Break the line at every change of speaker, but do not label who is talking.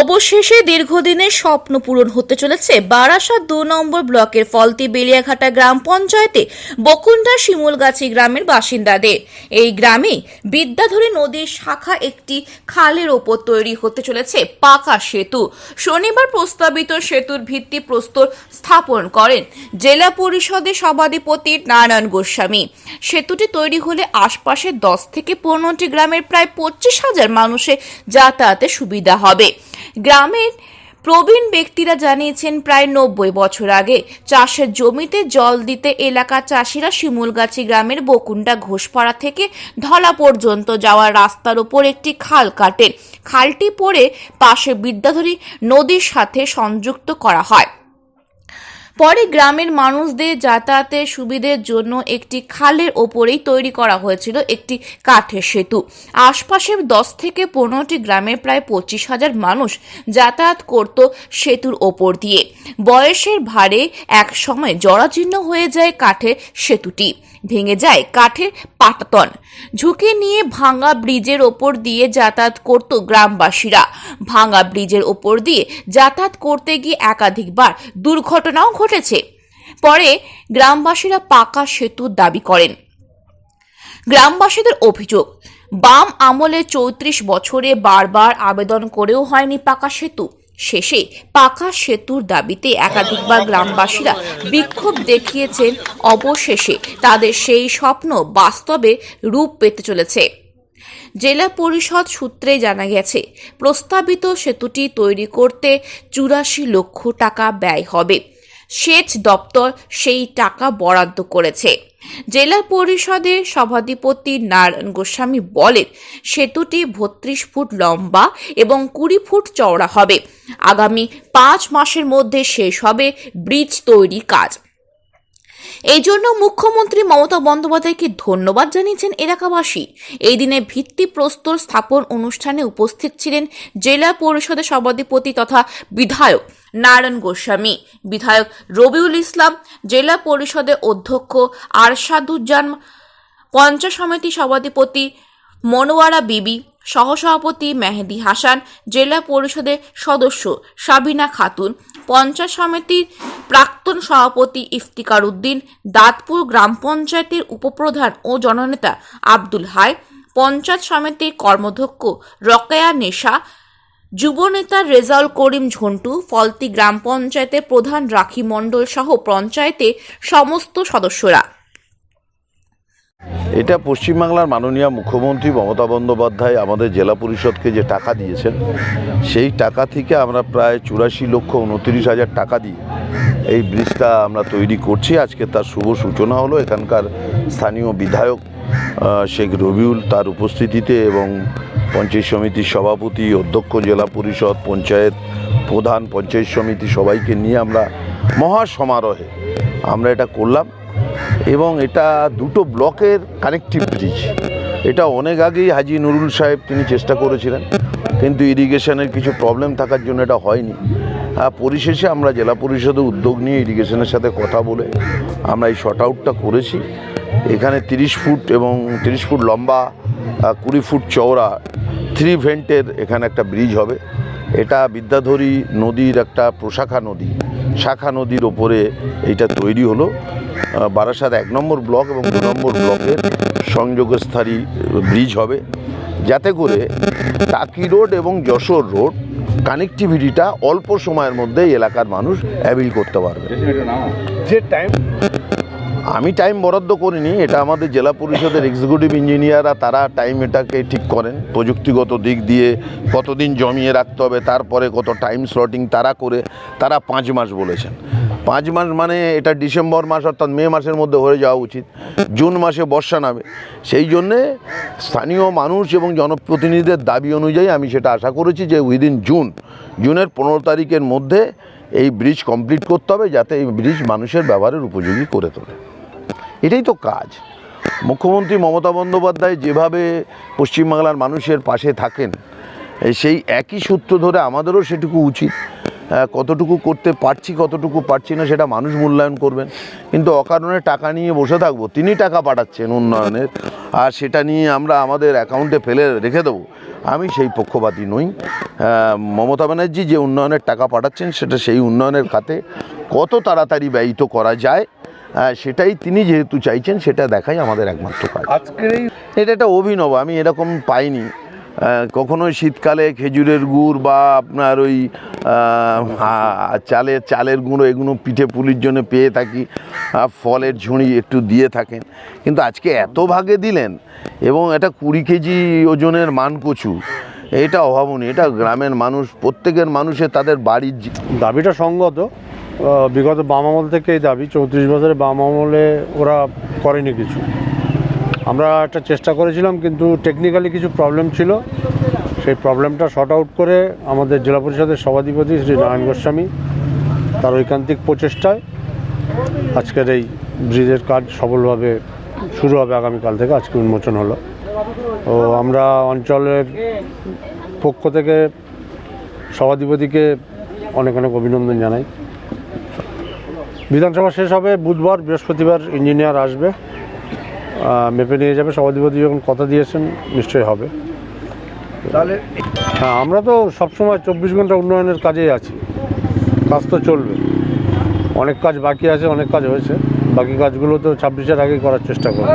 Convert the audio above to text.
অবশেষে দীর্ঘদিনের স্বপ্ন পূরণ হতে চলেছে বারাসাত দু নম্বর ব্লকের ফলতি বেলিয়াঘাটা গ্রাম পঞ্চায়েতে বকুন্ডা শিমুলগাছি গ্রামের বাসিন্দাদের। এই গ্রামে বিদ্যাধরী নদীর শাখা একটি খালের ওপর তৈরি হতে চলেছে পাকা সেতু। শনিবার প্রস্তাবিত সেতুর ভিত্তি প্রস্তর স্থাপন করেন জেলা পরিষদের সভাধিপতি নারায়ণ গোস্বামী। সেতুটি তৈরি হলে আশপাশের দশ থেকে পনেরোটি গ্রামের প্রায় পঁচিশ হাজার মানুষের যাতায়াতে সুবিধা হবে। গ্রামের প্রবীণ ব্যক্তিরা জানিয়েছেন, প্রায় নব্বই বছর আগে চাষের জমিতে জল দিতে এলাকা চাষিরা শিমুলগাছি গ্রামের বকুন্ডা ঘোষপাড়া থেকে ধলা পর্যন্ত যাওয়ার রাস্তার ওপর একটি খাল কাটেন খালটি পরে পাশে বিদ্যাধরী নদীর সাথে সংযুক্ত করা হয়। পরে গ্রামের মানুষদের যাতায়াতের সুবিধের জন্য একটি খালের ওপরেই তৈরি করা হয়েছিল একটি কাঠের সেতু। আশপাশের দশ থেকে পনেরোটি গ্রামের প্রায় পঁচিশ হাজার মানুষ যাতায়াত করত সেতুর ওপর দিয়ে। বয়সের ভারে এক সময় জরাজীর্ণ হয়ে যায় কাঠের সেতুটি। ভেঙে যায় কাঠের পাটাতন। ঝুঁকি নিয়ে ভাঙা ব্রিজের ওপর দিয়ে যাতায়াত করত গ্রামবাসীরা। ভাঙা ব্রিজের ওপর দিয়ে যাতায়াত করতে গিয়ে একাধিকবার দুর্ঘটনাও ঘটেছে পরে গ্রামবাসীরা পাকা সেতুর দাবি করেন। গ্রামবাসীদের অভিযোগ, বাম আমলে চৌত্রিশ বছরে বারবার আবেদন করেও হয়নি পাকা সেতু। শেষে পাকা সেতুর দাবিতে একাধিকবার গ্রামবাসীরা বিক্ষোভ দেখিয়েছেন। অবশেষে তাদের সেই স্বপ্ন বাস্তবে রূপ পেতে চলেছে। জেলা পরিষদ সূত্রে জানা গেছে, প্রস্তাবিত সেতুটি তৈরি করতে চুরাশি লক্ষ টাকা ব্যয় হবে। সেচ দপ্তর সেই টাকা বরাদ্দ করেছে। জেলা পরিষদের সভাধিপতি নারায়ণ গোস্বামী বলেন, সেতুটি বত্রিশ ফুট লম্বা এবং কুড়ি ফুট চওড়া হবে। আগামী পাঁচ মাসের মধ্যে শেষ হবে ব্রিজ তৈরি কাজ। এই জন্য মুখ্যমন্ত্রী মমতা বন্দ্যোপাধ্যায়কে ধন্যবাদ জানিয়েছেন এলাকাবাসী। এই দিনে ভিত্তি প্রস্তর স্থাপন অনুষ্ঠানে উপস্থিত ছিলেন জেলা পরিষদের সভাধিপতি তথা বিধায়ক নারায়ণ গোস্বামী। বিধায়ক রবিউল ইসলাম, জেলা পরিষদের অধ্যক্ষ আরশাদুজ্জান পঞ্চায়েত সমিতি সভাধিপতি মনোয়ারা বিবি সহসভাপতি মেহেদি হাসান, জেলা পরিষদের সদস্য সাবিনা খাতুন, পঞ্চায়েত সমিতির প্রাক্তন সভাপতি ইফতিকার উদ্দিন, দাঁতপুর গ্রাম পঞ্চায়েতের উপপ্রধান ও জননেতা আব্দুল হাই, পঞ্চায়েত সমিতির কর্মধ্যক্ষ রকেয়া নেশা, যুবনেতা রেজাউল করিম ঝন্টু, ফলতি গ্রাম পঞ্চায়েতের প্রধান রাখি মণ্ডল সহ পঞ্চায়েতে সমস্ত সদস্যরা।
এটা পশ্চিমবাংলার মাননীয় মুখ্যমন্ত্রী মমতা বন্দ্যোপাধ্যায় আমাদের জেলা পরিষদকে যে টাকা দিয়েছেন, সেই টাকা থেকে আমরা প্রায় চুরাশি লক্ষ উনত্রিশ হাজার টাকা দিয়ে এই ব্রিজটা আমরা তৈরি করছি। আজকে তার শুভ সূচনা হলো, এখানকার স্থানীয় বিধায়ক শেখ রবিউল তার উপস্থিতিতে এবং পঞ্চায়েত সমিতির সভাপতি, অধ্যক্ষ, জেলা পরিষদ, পঞ্চায়েত প্রধান, পঞ্চায়েত সমিতি সবাইকে নিয়ে আমরা মহা সমারোহে আমরা এটা করলাম। এবং এটা দুটো ব্লকের কানেকটিভ ব্রিজ এটা অনেক আগেই হাজি নুরুল সাহেব তিনি চেষ্টা করেছিলেন, কিন্তু ইরিগেশনের কিছু প্রবলেম থাকার জন্য এটা হয়নি। পরিশেষে আমরা জেলা পরিষদের উদ্যোগ নিয়ে ইরিগেশনের সাথে কথা বলে আমরা এই শর্ট আউটটা করেছি। এখানে তিরিশ ফুট এবং তিরিশ ফুট লম্বা কুড়ি ফুট চওড়া থ্রি ভেন্টের এখানে একটা ব্রিজ হবে। এটা বিদ্যাধরী নদীর একটা প্রশাখা নদী। শাখা নদীর ওপরে এইটা তৈরি হলো। বারাসাত এক নম্বর ব্লক এবং দু নম্বর ব্লকের সংযোগস্থারী ব্রিজ হবে। যাতে করে টাকি রোড এবং যশোর রোড কানেকটিভিটিটা অল্প সময়ের মধ্যে এলাকার মানুষ অ্যাভিল করতে পারবে।
যে টাইম
আমি টাইম বরাদ্দ করিনি, এটা আমাদের জেলা পরিষদের এক্সিকিউটিভ ইঞ্জিনিয়াররা তারা টাইম এটাকে ঠিক করেন। প্রযুক্তিগত দিক দিয়ে কতদিন জমিয়ে রাখতে হবে, তারপরে কত টাইম স্লটিং তারা করে, তারা পাঁচ মাস বলেছেন। পাঁচ মাস মানে এটা ডিসেম্বর মাস, অর্থাৎ মে মাসের মধ্যে হয়ে যাওয়া উচিত। জুন মাসে বর্ষা নামে। সেই জন্যে স্থানীয় মানুষ এবং জনপ্রতিনিধিদের দাবি অনুযায়ী আমি সেটা আশা করেছি যে উইদিন জুন জুনের পনেরো তারিখের মধ্যে এই ব্রিজ কমপ্লিট করতে হবে, যাতে এই ব্রিজ মানুষের ব্যবহারের উপযোগী করে তোলে। এটাই তো কাজ। মুখ্যমন্ত্রী মমতা বন্দ্যোপাধ্যায় যেভাবে পশ্চিমবাংলার মানুষের পাশে থাকেন সেই একই সূত্র ধরে আমাদেরও সেটুকু উচিত। কতটুকু করতে পারছি, কতটুকু পারছি না সেটা মানুষ মূল্যায়ন করবেন। কিন্তু অকারণে টাকা নিয়ে বসে থাকব, তিনি টাকা পাঠাচ্ছেন উন্নয়নের, আর সেটা নিয়ে আমরা আমাদের অ্যাকাউন্টে ফেলে রেখে দেবো। আমি সেই পক্ষপাতী নই। মমতা ব্যানার্জি যে উন্নয়নের টাকা পাঠাচ্ছেন, সেটা সেই উন্নয়নের খাতে কত তাড়াতাড়ি ব্যয়িত করা যায় সেটাই তিনি যেহেতু চাইছেন সেটা দেখাই আমাদের একমাত্র কাজ।
আজকের
এটা একটা অভিনব আমি এরকম পাইনি। কখনো শীতকালে খেজুরের গুড় বা আপনার ওই চালের চালের গুঁড়ো এগুলো পিঠে পুলির জন্য পেয়ে থাকি ফলের ঝুড়ি একটু দিয়ে থাকেন। কিন্তু আজকে এত ভাগে দিলেন এবং এটা কুড়ি কেজি ওজনের মান কচু এটা অভাবনীয়। এটা গ্রামের মানুষ প্রত্যেকের মানুষের তাদের বাড়ির
দাবিটা সঙ্গত। বিগত বাম আমল থেকে এই দাবি, চৌত্রিশ বছরে বাম আমলে ওরা করেনি কিছু। আমরা একটা চেষ্টা করেছিলাম, কিন্তু টেকনিক্যালি কিছু প্রবলেম ছিল। সেই প্রবলেমটা শর্ট আউট করে আমাদের জেলা পরিষদের সভাধিপতি শ্রী নারায়ণ গোস্বামী তার ঐকান্তিক প্রচেষ্টায় আজকের এই ব্রিজের কাজ সফলভাবে শুরু হবে আগামীকাল থেকে, আজকে উন্মোচন হলো। তো আমরা অঞ্চলের পক্ষ থেকে সভাধিপতিকে অনেক অনেক অভিনন্দন জানাই। বিধানসভা শেষ হবে বুধবার বৃহস্পতিবার ইঞ্জিনিয়ার আসবে। মেপে নিয়ে যাবে সভাধিপতি যখন কথা দিয়েছেন নিশ্চয়ই হবে।
তাহলে
হ্যাঁ আমরা তো সবসময় চব্বিশ ঘণ্টা উন্নয়নের কাজেই আছি। কাজ তো চলবে। অনেক কাজ বাকি আছে অনেক কাজ হয়েছে। বাকি কাজগুলো তো ছাব্বিশের আগেই করার চেষ্টা করব।